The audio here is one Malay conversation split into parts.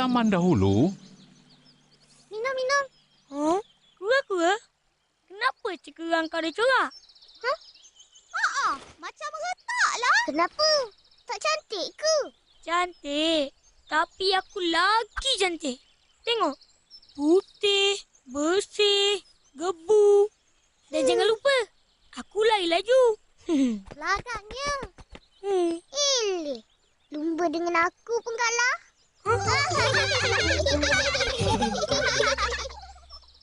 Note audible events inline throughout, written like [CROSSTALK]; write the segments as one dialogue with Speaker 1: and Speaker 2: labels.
Speaker 1: Zaman dahulu,
Speaker 2: Minum, minum.
Speaker 3: Huh? Kura-kura? Kenapa cekerang kau ada corak?
Speaker 2: Ah, macam retak lah. Kenapa? Tak cantik ke?
Speaker 3: Cantik. Tapi aku lagi cantik. Tengok. Putih, bersih, gebu. Dan jangan lupa, aku lari laju. [LAUGHS]
Speaker 2: Belakangnya.
Speaker 3: hmm.
Speaker 2: Ilih. Lumba dengan aku pun kalah. [LAUGHS]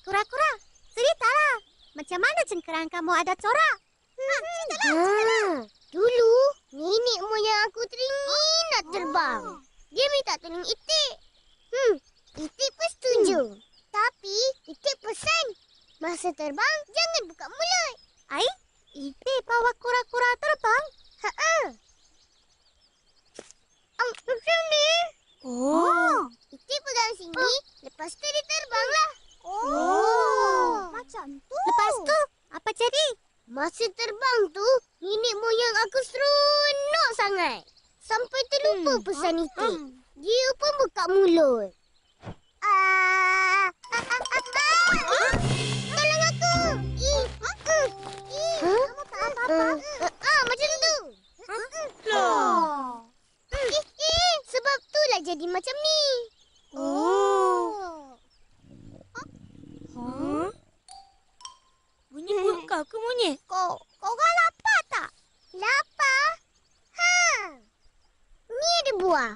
Speaker 2: Kura-kura, ceritalah. Macam mana cengkerang kamu ada corak? Ha, ceritalah, ceritalah. Dulu, nenek moyang aku teringin nak terbang. Dia minta tolong Itik. Hmm, Itik pun setuju. Tapi, Itik pesan. Masa terbang, jangan buka mulut. Ai, Itik bawa kura-kura terbang? Ha-ha. Um, macam ni.
Speaker 3: Oh.
Speaker 2: Itik pegang sini, lepas tu dia terbanglah. Oh. Macam tu. Lepas tu, apa jadi? Masa terbang tu, nenek moyang aku seronok sangat. Sampai terlupa
Speaker 3: Hmm.
Speaker 2: pesan Itik. Dia pun buka mulut. Ah, ah, ah, ah, ah. Tolong aku. Ih, uh, ih. Kamu tak apa-apa. Ah, macam tu.
Speaker 3: Lah.
Speaker 2: Eh, eh, sebab itulah jadi macam ni.
Speaker 3: Oh. Huh? Bunyi perut kau ke monyet?
Speaker 2: Kau, kau orang lapar tak? Lapar? Ha. Ni ada buah.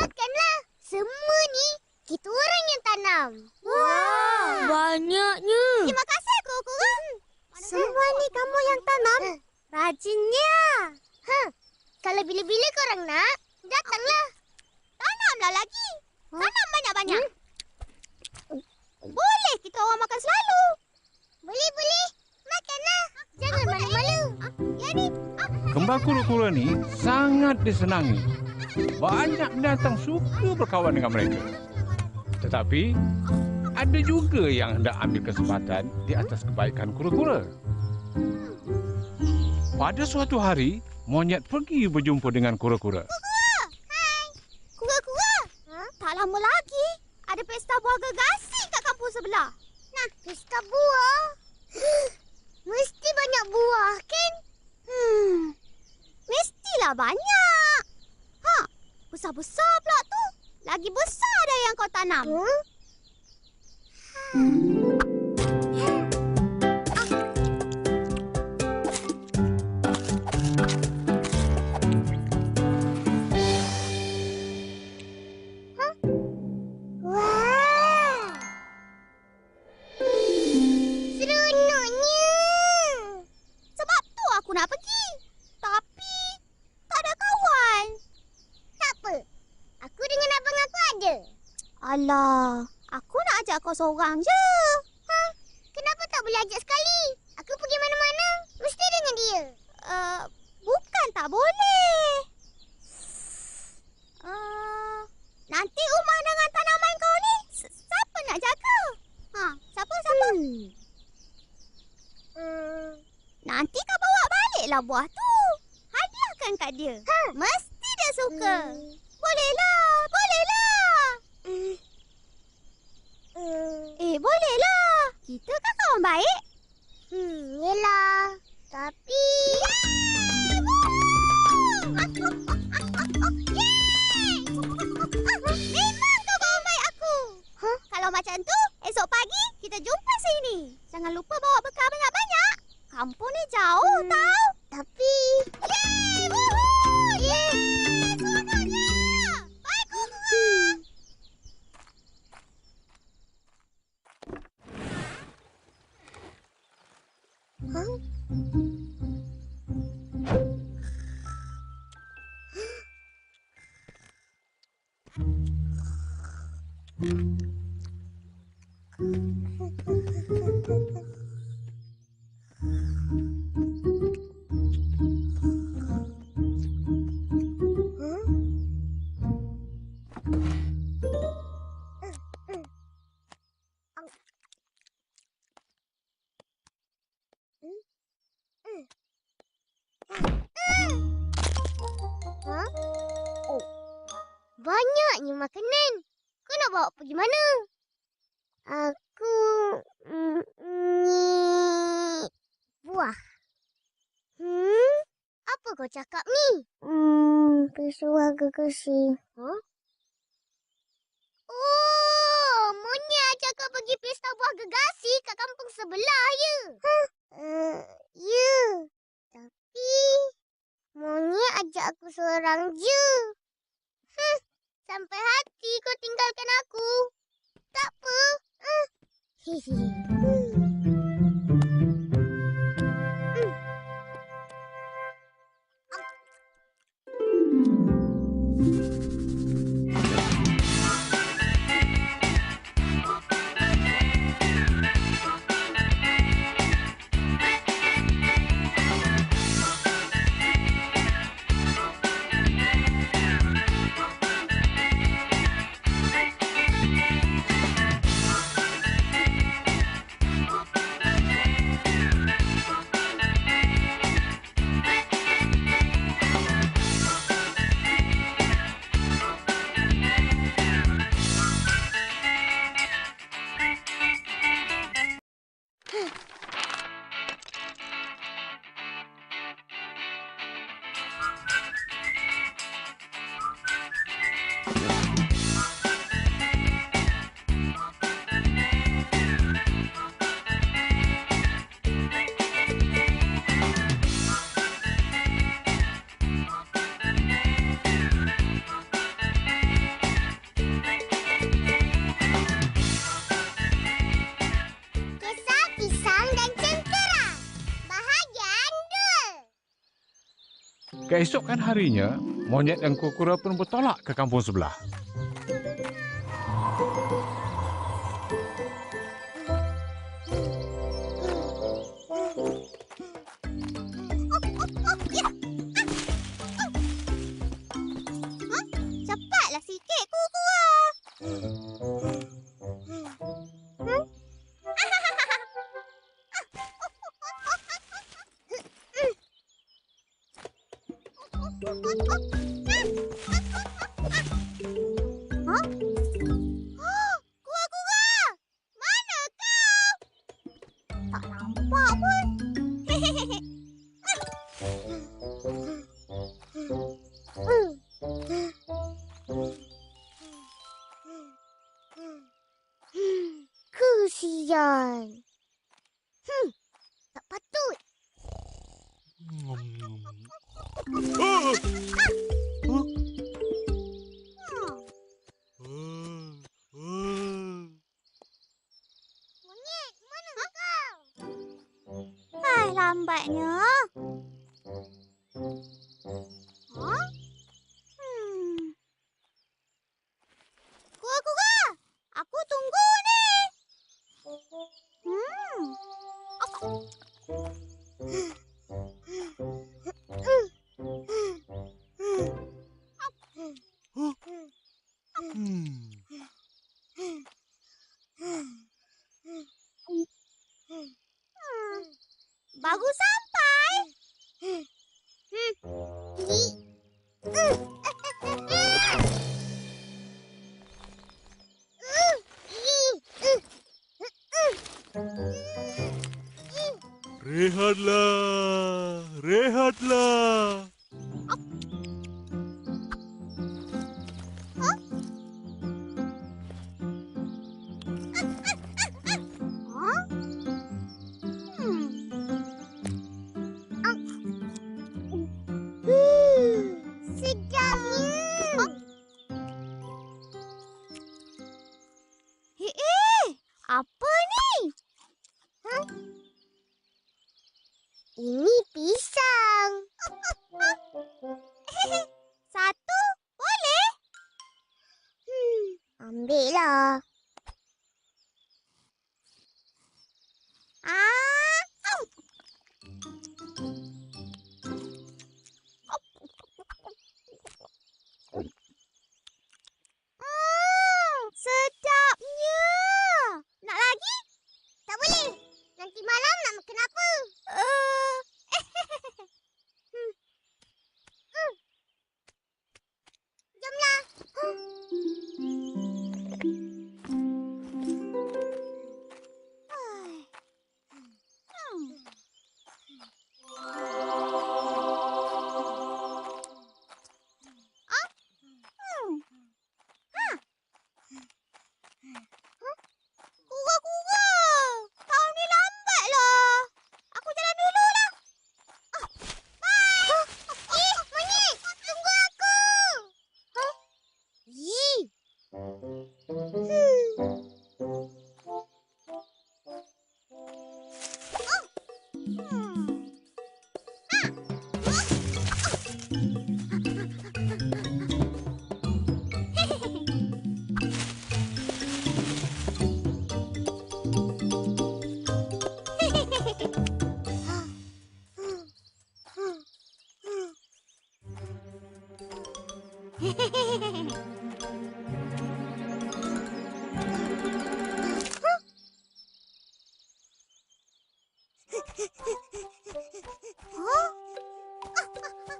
Speaker 2: Makanlah. Semua ni kita orang yang tanam.
Speaker 3: Wah, banyaknya.
Speaker 2: Terima kasih kura-kura. Semua ni kamu yang tanam? Rajinnya. Ha. Kalau bila-bila korang nak, datanglah. Lagi. Tanam banyak-banyak. Boleh kita orang makan selalu. Boleh, boleh. Makanlah. Jangan malu-malu. Ya ni.
Speaker 1: kembang kura-kura ni sangat disenangi. Banyak binatang suka berkawan dengan mereka. Tetapi, ada juga yang hendak ambil kesempatan di atas kebaikan kura-kura. Pada suatu hari, monyet pergi berjumpa dengan kura-kura.
Speaker 2: Kura-kura. Lama lagi. Ada pesta buah gergasi kat kampung sebelah. Nah, pesta buah? [GASPS] Mesti banyak buah, kan? Hmm. Mestilah banyak. Ha, besar-besar pula tu. Lagi besar dah yang kau tanam. Hmm? Wah! Seorang je. Ha? Kenapa tak boleh ajak sekali? Aku pergi mana-mana, mesti dengan dia. Uh, bukan tak boleh. Uh, nanti rumah dengan tanaman kau ni, siapa nak jaga? Ha, siapa, siapa? Hmm. Hmm. Nanti kau bawa baliklah buah tu. Hadiahkan kat dia. Ha. Mesti dia suka. Hmm. Bolehlah, bolehlah. Hmm. Hmm. Eh, bolehlah. Kita kan kawan baik. Hmm, yelah. Tapi... Memang gegesi. Huh? Oh, Monya cakap pergi pesta buah gegasi kat kampung sebelah ya? Huh? Uh, ya. Tapi Monya ajak aku seorang je. Huh, sampai hati kau tinggalkan aku. Tak apa. Uh. Hihi.
Speaker 1: Keesokan harinya, monyet dan kura-kura pun bertolak ke kampung sebelah.
Speaker 2: Mm-hmm. Lagi?
Speaker 4: 自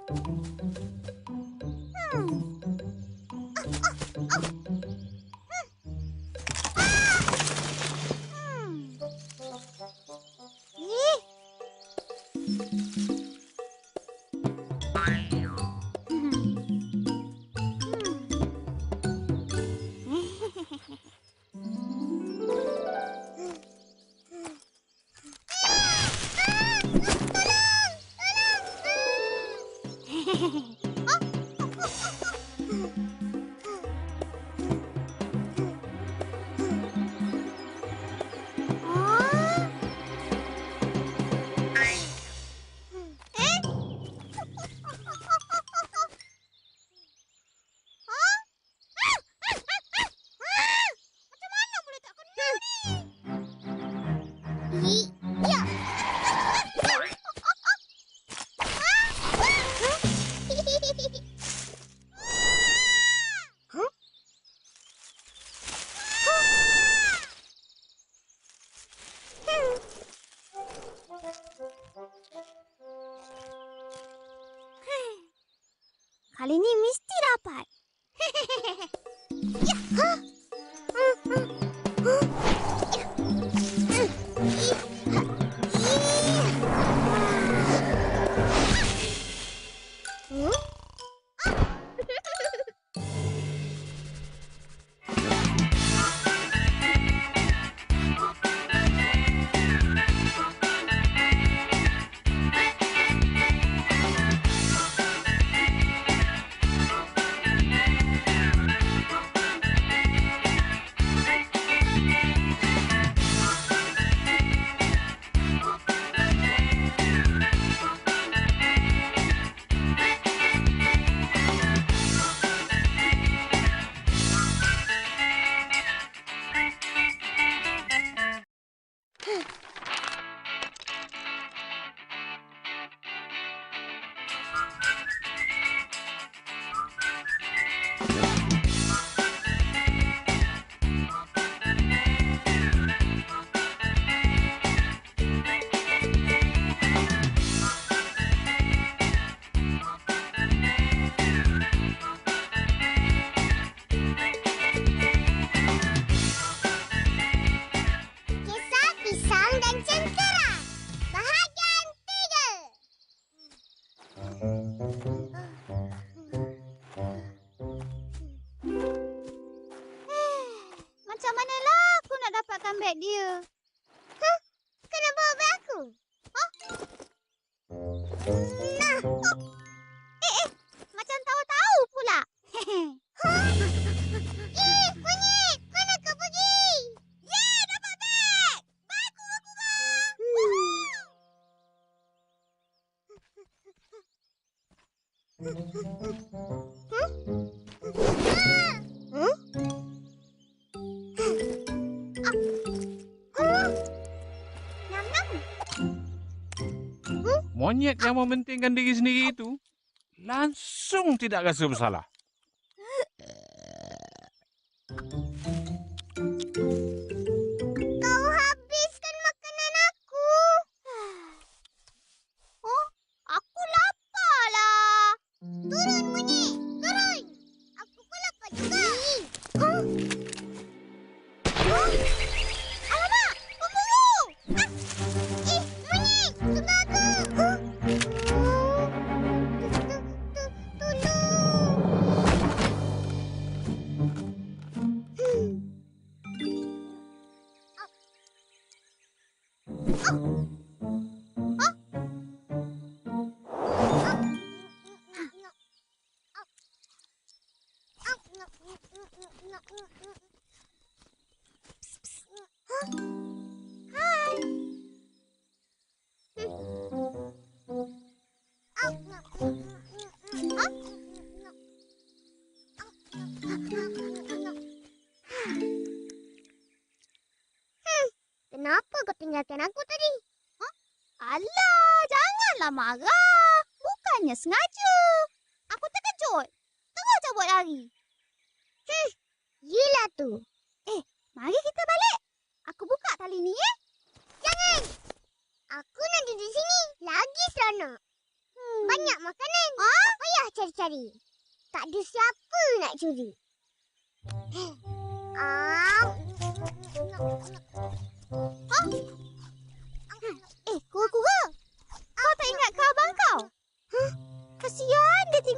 Speaker 4: Thank you. Kali ni mesti dapat. Hehehehe. [LAUGHS] Ya, ha? Adventure Monyet
Speaker 2: yang mementingkan diri sendiri itu langsung tidak rasa bersalah.
Speaker 4: ingatkan aku tadi. Huh? Alah, janganlah marah. Bukannya sengaja.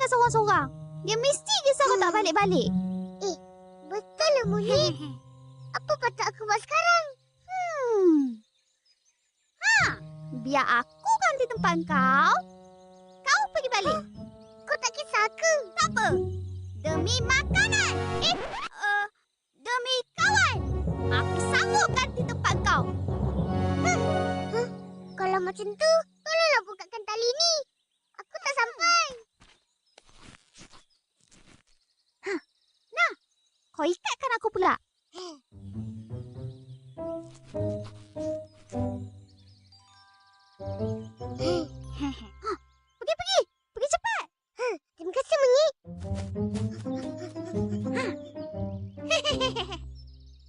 Speaker 2: Tinggal seorang-seorang. Dia mesti kisah kau tak balik-balik. Eh, betul lah Muli. [LAUGHS] Apa patut aku buat sekarang? Hmm. Ha, biar aku ganti tempat kau. Kau pergi balik. Kau tak kisah aku? Tak apa. Demi makanan. Eh, uh, demi kawan. Aku sanggup ganti tempat kau. Huh. Huh? Kalau macam tu, tolonglah bukakan tali ni. Aku tak sampai. Hah. Nah, kau ikatkan aku pula. Pergi, pergi. Pergi cepat. Terima kasih, Menyi.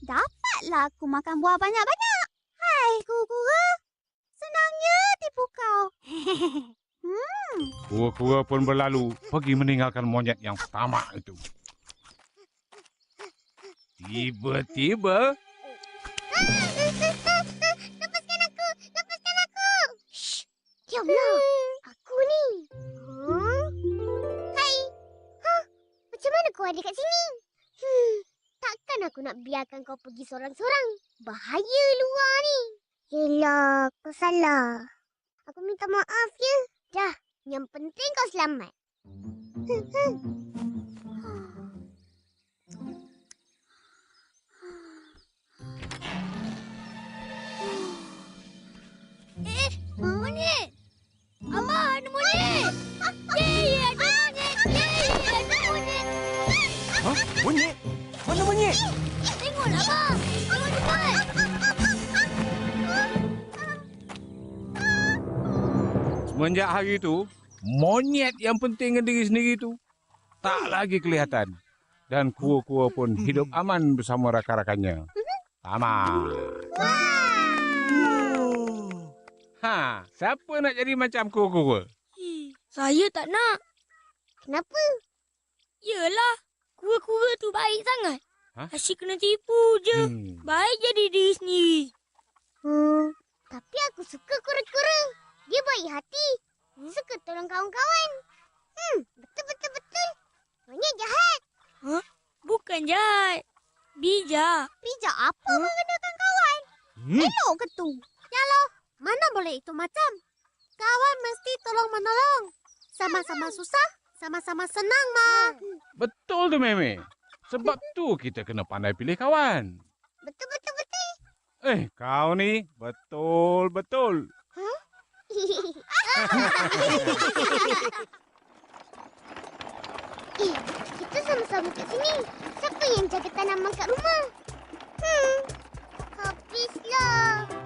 Speaker 2: Dapatlah aku makan buah banyak-banyak. Hai, kura-kura. Senangnya tipu kau.
Speaker 1: Kura-kura pun berlalu pergi meninggalkan monyet yang tamak itu. Tiba-tiba,
Speaker 2: Lepaskan aku! Lepaskan aku! Shh! Diamlah! Aku ni! Hmm? Hai! Hah? Macam mana kau ada kat sini? Hmm, takkan aku nak biarkan kau pergi seorang-seorang. Bahaya luar ni. Yelah, kau salah. Aku minta maaf ya. Dah, yang penting kau selamat. Hmm, [LAUGHS] hmm.
Speaker 1: Semenjak hari itu, monyet yang penting dengan diri sendiri itu tak lagi kelihatan. Dan kura-kura pun hidup aman bersama rakan-rakannya.
Speaker 4: Oh.
Speaker 1: Ha, siapa nak jadi macam kura-kura?
Speaker 3: Hi, Saya tak nak.
Speaker 2: Kenapa?
Speaker 3: Yelah, kura-kura tu baik sangat.
Speaker 1: Ha?
Speaker 3: Asyik kena tipu je.
Speaker 1: Hmm.
Speaker 3: Baik jadi diri sendiri.
Speaker 2: Hmm, tapi aku suka kura-kura. Dia baik hati. Suka tolong kawan-kawan. Hmm, betul-betul-betul. Monyet jahat.
Speaker 3: Bukan jahat. Bijak.
Speaker 2: Bijak apa hmm? menggunakan kawan?
Speaker 4: Hmm?
Speaker 2: Elok ke tu? Yalah, mana boleh itu macam? Kawan mesti tolong menolong. Sama-sama susah, sama-sama senang, Ma.
Speaker 1: Betul tu, Meme. Sebab tu kita kena pandai pilih kawan.
Speaker 2: Betul-betul-betul.
Speaker 1: Eh, kau ni betul-betul. [LAUGHS]
Speaker 2: eh, kita sama-sama kat sini. Siapa yang jaga tanaman kat rumah? Hmm, habislah.